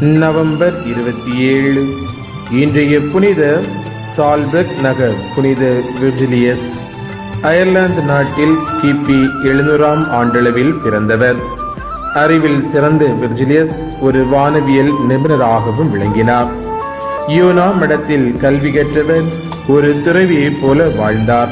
November இருபத்தி ஏழு. இன்றைய புனித சால்பெக் நகர் புனித விர்ஜிலியஸ் அயர்லாந்து நாட்டில் கிபி எழுநூறாம் ஆண்டளவில் பிறந்தவர். அறிவில் சிறந்த விர்ஜிலியஸ் ஒரு வானவியல் நிபுணராகவும் விளங்கினார். யோனா மடத்தில் கல்வி கற்றவர் ஒரு துறவியைப் போல வாழ்ந்தார்.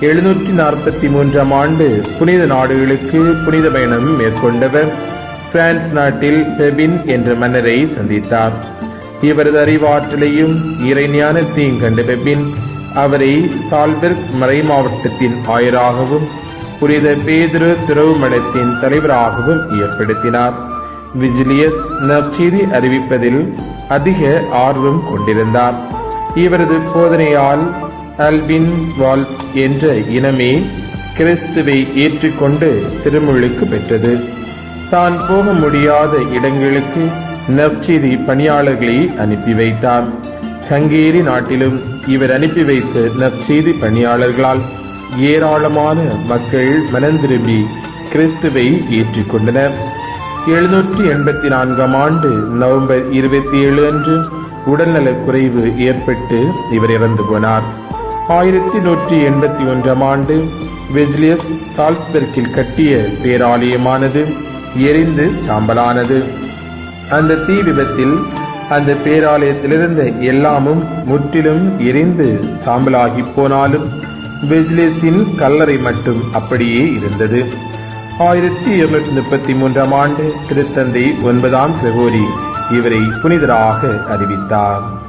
எழுநூற்றி நாற்பத்தி மூன்றாம் ஆண்டு புனித நாடுகளுக்கு புனித பயணம் மேற்கொண்டவர். பிரான்ஸ் நாட்டில் பெபின் என்ற மன்னரை சந்தித்தார். இவரது அறிவாற்றலையும் இறைஞானத்தையும் கண்ட பெபின் அவரை சால்பெர்க் மறை மாவட்டத்தின் ஆயராகவும் புனித பேதுரு துறவு மடத்தின் தலைவராகவும் ஏற்படுத்தினார். விஜிலியஸ் நற்செய்தி அறிவிப்பதில் அதிக ஆர்வம் கொண்டிருந்தார். இவரது போதனையால் அல்பின் வால்ஸ் என்ற இனமே கிறிஸ்துவை ஏற்றுக்கொண்டு திருமுழுக்கு பெற்றது. தான் போக முடியாத இடங்களுக்கு நற்செய்தி பணியாளர்களை அனுப்பி வைத்தார் ஹங்கேரி நாட்டிலும் இவர் அனுப்பி வைத்த நற்செய்தி பணியாளர்களால் ஏராளமான மக்கள் மனந்திரும்பி கிறிஸ்துவை ஏற்றுக்கொண்டனர். எழுநூற்றி எண்பத்தி நான்காம் ஆண்டு நவம்பர் இருபத்தி ஏழு அன்று உடல்நலக் குறைவு ஏற்பட்டு இவர் இறந்து போனார். ஆயிரத்தி நூற்றி எண்பத்தி ஒன்றாம் ஆண்டு வெஜ்லியஸ் சால்ஸ்பெர்க்கில் கட்டிய பேராலயமானது எரிந்து சாம்பலானது. அந்த தீ விபத்தில் அந்த பேராலயத்திலிருந்த எல்லாமும் முற்றிலும் எரிந்து சாம்பலாகி போனாலும் பெஜ்லேஸின் கல்லறை மட்டும் அப்படியே இருந்தது. ஆயிரத்தி இருநூற்றி முப்பத்தி மூன்றாம் ஆண்டு திருத்தந்தை ஒன்பதாம் கிரகோரி இவரை புனிதராக அறிவித்தார்.